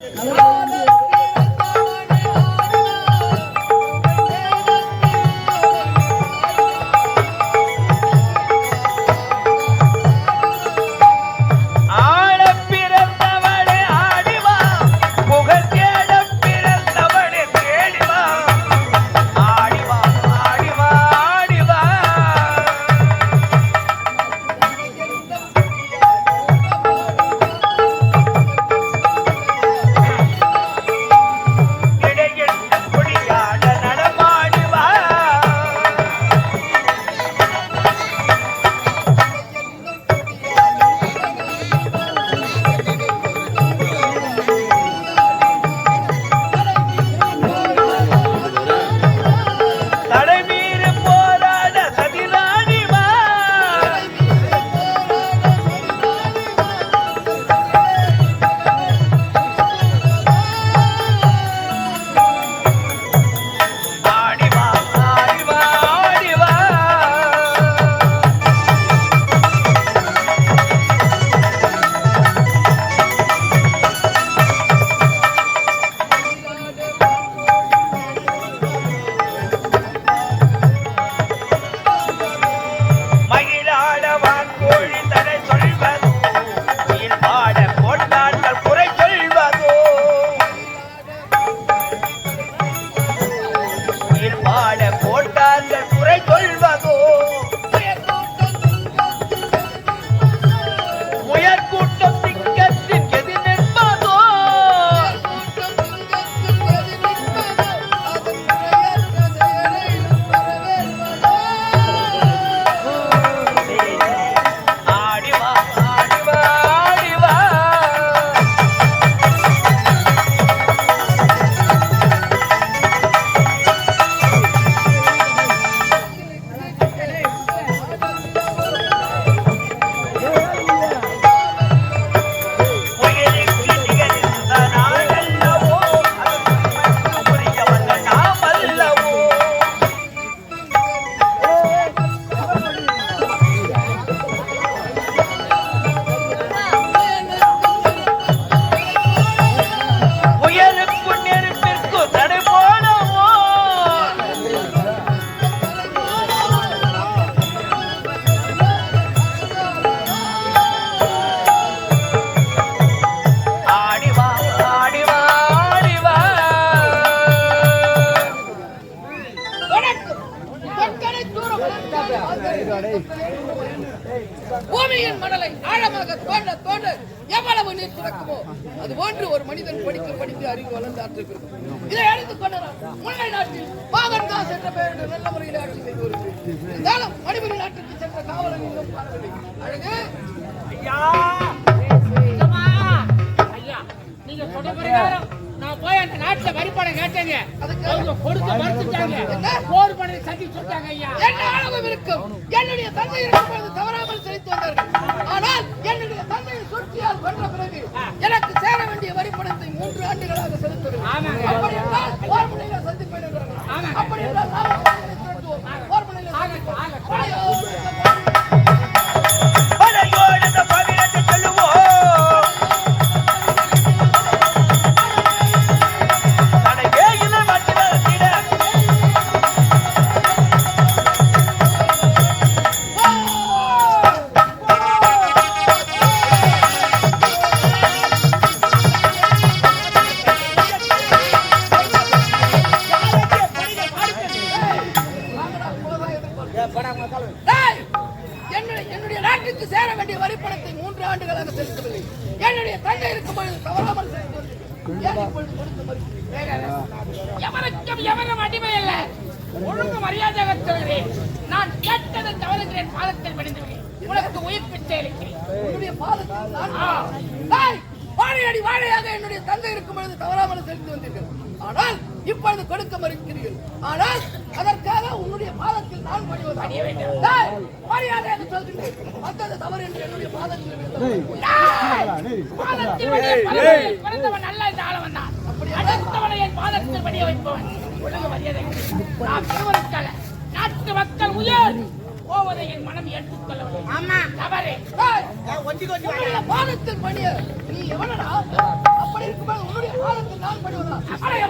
让我 அறிவு வளர்ந்து ஆற்றுகிறது இதை அறிந்து கொண்டனர் முல்லை நாட்டில் பாகன் தாஸ் என்ற பெயருடைய நல்ல முறையில் ஆட்சி செய்து வருகிறது இருந்தாலும் மணிபுரி நாட்டுக்கு சென்ற காவலன் இன்னும் காணவில்லை. அழகு. அம்மா, ஐயா, நீங்க சொன்ன நான் போய் அந்த நாட்டுல வரிப்பணம் கேட்டேங்க. அவங்க கொடுக்க மறுத்துட்டாங்க. போர் பண்ணி சொல்லிட்டாங்க ஐயா. என்ன அளவு இருக்கும்? என்னுடைய தந்தை இருக்கும்போது தவறாமல் மூன்று ஆண்டுகளாக செலுத்தவில்லை என்னுடைய தந்தை தவறாமல் இப்பொழுது கொடுத்து மறுக்கிறீர்கள்? எவருக்கும் எவரும் அடிமை அல்ல. ஒழுங்கு மரியாதையாக சொல்கிறேன். நான் கேட்டதை தவறுகிறேன் பாதத்தில் விழுந்துவிட்டேன். உனக்கு உயிர் பிச்சை அளிக்கிறேன். உன்னுடைய பாதத்தில்! வாழையடி வாழையாக என்னுடைய தந்தை இருக்கும் பொழுது தவறாமல் செலுத்தி வந்தீர்கள் ஆனால் இப்பொழுது கொடுக்க மறுக்கிறீர்கள். ஆனால் அதற்காக உன்னுடைய பாதத்தில் நான் பணிவது? டேய்! மரியாதையாக சொல்கிறேன் வந்தது தவறு என்று என்னுடைய பாதத்தில் பிறந்தவன் அல்ல இந்த ஆளவன் தான். அடுத்தவனை என் பாதத்தில் பணிய வைப்பவன். ஒழுங்கு மரியாதை. பெறுவதற்காக நாட்டு மக்கள் உயர். போவதை என் மனம் ஏற்றுக்கொள்ளவில்லை ஆமா. தவறு. பாதத்தில் பணி நீ எவனடா? அப்படி இருக்கும்போது உன்னுடைய பாதத்தில் நான் பணிவதா அடைய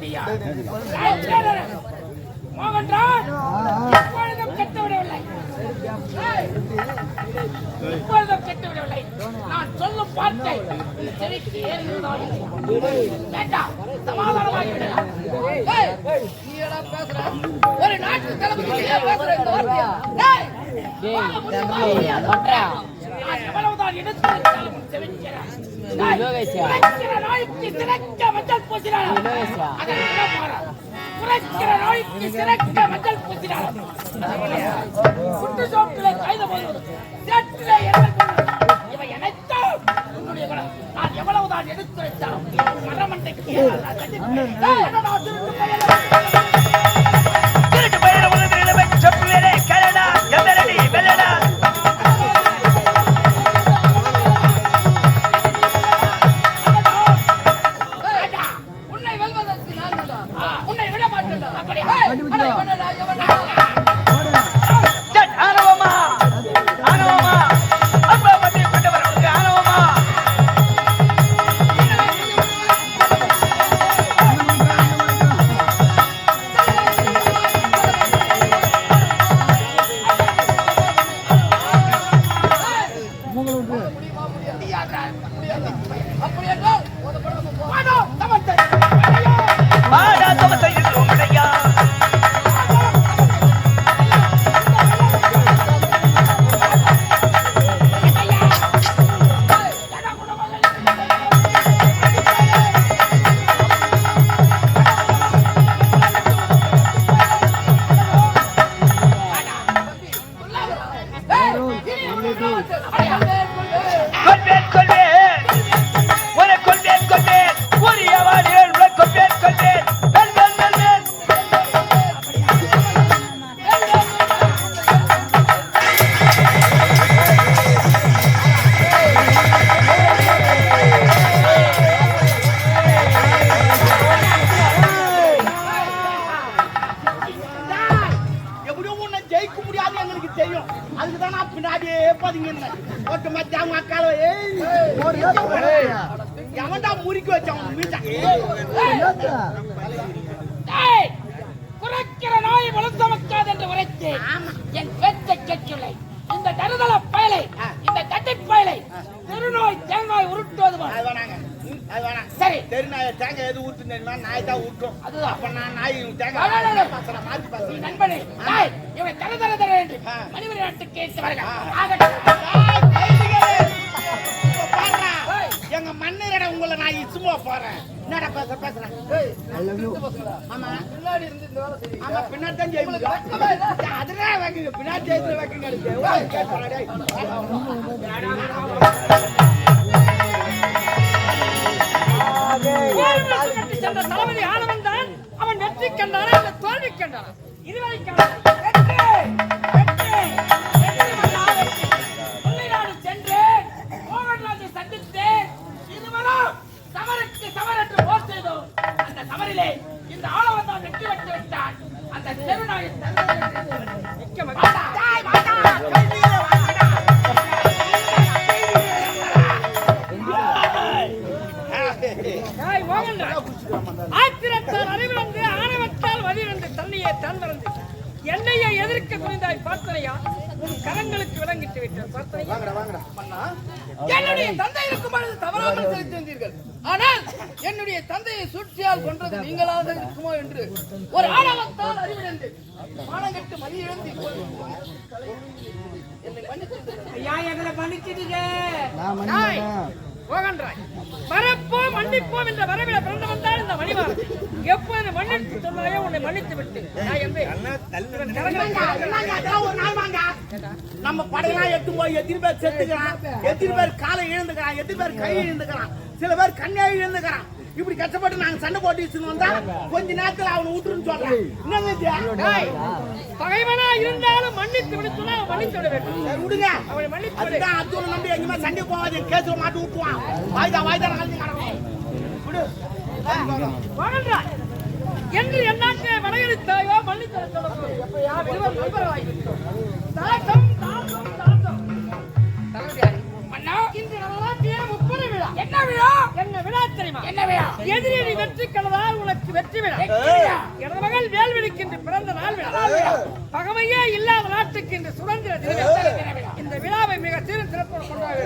முடியுமா? மோகன்ராஜ் இப்பொழுதும் கெட்டுவிடவில்லை டேய், இப்பொழுதும் கெட்டுவிடவில்லை நான் சொல்லும் வார்த்தை செவிக்கு இல்லை? வேண்டாம் சமாதானமாகி விடலாம்? ஒரு நாட்டு தளபதி பேசுற இந்த வார்த்தையை? எவ்வளவுதான் எடுத்து. நாய், குறைக்கிற நாய்க்கு சிறக்க மஞ்சள் பூசினாலும் அதை விட கைது சேற்றிலே இவை அனைத்தும் உன்னுடைய குணம். நான் எவ்வளவுதான் எடுத்து வைத்தாலும் மரமண்டைக்கு திருட்டு உரைத்தேன் என் பேச்சை கேட்கவில்லை இந்த தருதல பயலை இந்த கட்டி பயலை திருநோய் தேங்காய் உருட்டுவது சரி. தெரு நாய் தேங்காய் எது ஊட்டு தெரியுமா நாய் தான் ஊட்டும். அதுதான். அப்ப நான் நாய் தேங்காய் பேசுறேன் நண்பனே டேய், இவனை தர தர தர என்று. மணிமணி நாட்டுக்கு பசங்களா. ஆமா. பின்னாடி இருந்து இந்த வேலை செய்யுங்க. ஆமா பின்னாடி தான் வைக்குங்க பின்னாடி ஜெயிச்சு வைக்குங்க ஆத்திரத்தால் அறிவிழந்து ஆணவத்தால் வலியிழந்து தன்னையே தான் மறந்து என்னையே எதிர்க்க குனிந்தாய் பார்த்தனையா கரங்களுக்கு விளங்கிட்டு விட்டார் என்னுடைய தந்தை இருக்கும் பொழுது தவறாமல் செலுத்தியிருந்தீர்கள் ஆனால் என்னுடைய தந்தையை சூழ்ச்சியால் கொன்றது நீங்களாக இருக்குமோ என்று ஒரு ஆணவத்தால் அறிவிழந்து மானங்கட்டு மதி இழந்து ஐயா எங்களை மன்னிப்போம் என்ற வரவில பிறந்து இந்த மணிவார் எப்போது மன்னித்து சொன்னாயோ உன்னை மன்னித்து விட்டு. நான் எம்பே ஒரு நாள் வாங்க. நம்ம படையெல்லாம் எட்டு போய் எத்தனை பேர் செத்துக்கிறான்? எத்தனை பேர் காலை இழந்துக்கிறான்? எத்தனை பேர் கை இழந்துக்கிறான்? சில பேர் கண்ணே இழந்துக்கிறான். இப்படி கஷ்டப்பட்டு நாங்க சண்டை போட்டு வச்சுன்னு வந்தா கொஞ்ச நேரத்துல அவனை விட்டுருன்னு சொல்றேன். என்னங்க இது? பகைவனா இருந்தாலும் மன்னித்து விடு சொன்னா அவன் மன்னித்து விட வேண்டும். சரி, விடுங்க. அவனை மன்னித்து விடு. அதுதான் அர்ஜுன நம்பி எங்கேயுமே சண்டை போகாது கேஸ்ல மாட்டு விட்டுவான் வாய்தா வாய்தா நடந்து. விடு. என்று என்னாட்டை வரையறுத்தாயோ மன்னித்து சொல்லப்போம் எப்பயா இருவர் நண்பர்களாயிருக்கிறோம் தாசம் என்ன விழா எதிரி வெற்றி கலதால் உனக்கு வெற்றி விழா வெற்றி விழா. எனது மகள் வேல்விழிக்கு இன்று பிறந்த நாள் விழா பகமையே இல்லாத நாட்டுக்கு இன்று சுதந்திர தின இந்த விழாவை மிக சீரும் சிறப்போடு கொண்டாட